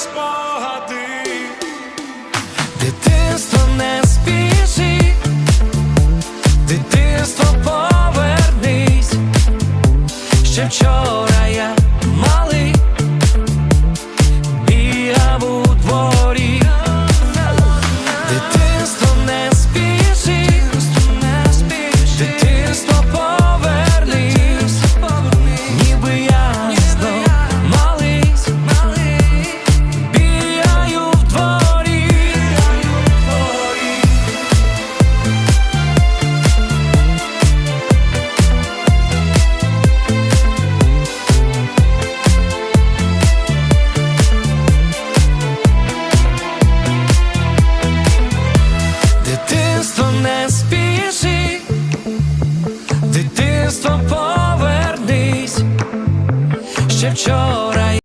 спогади, дитинство не спіши, дитинство повернись ще вчора. wieczora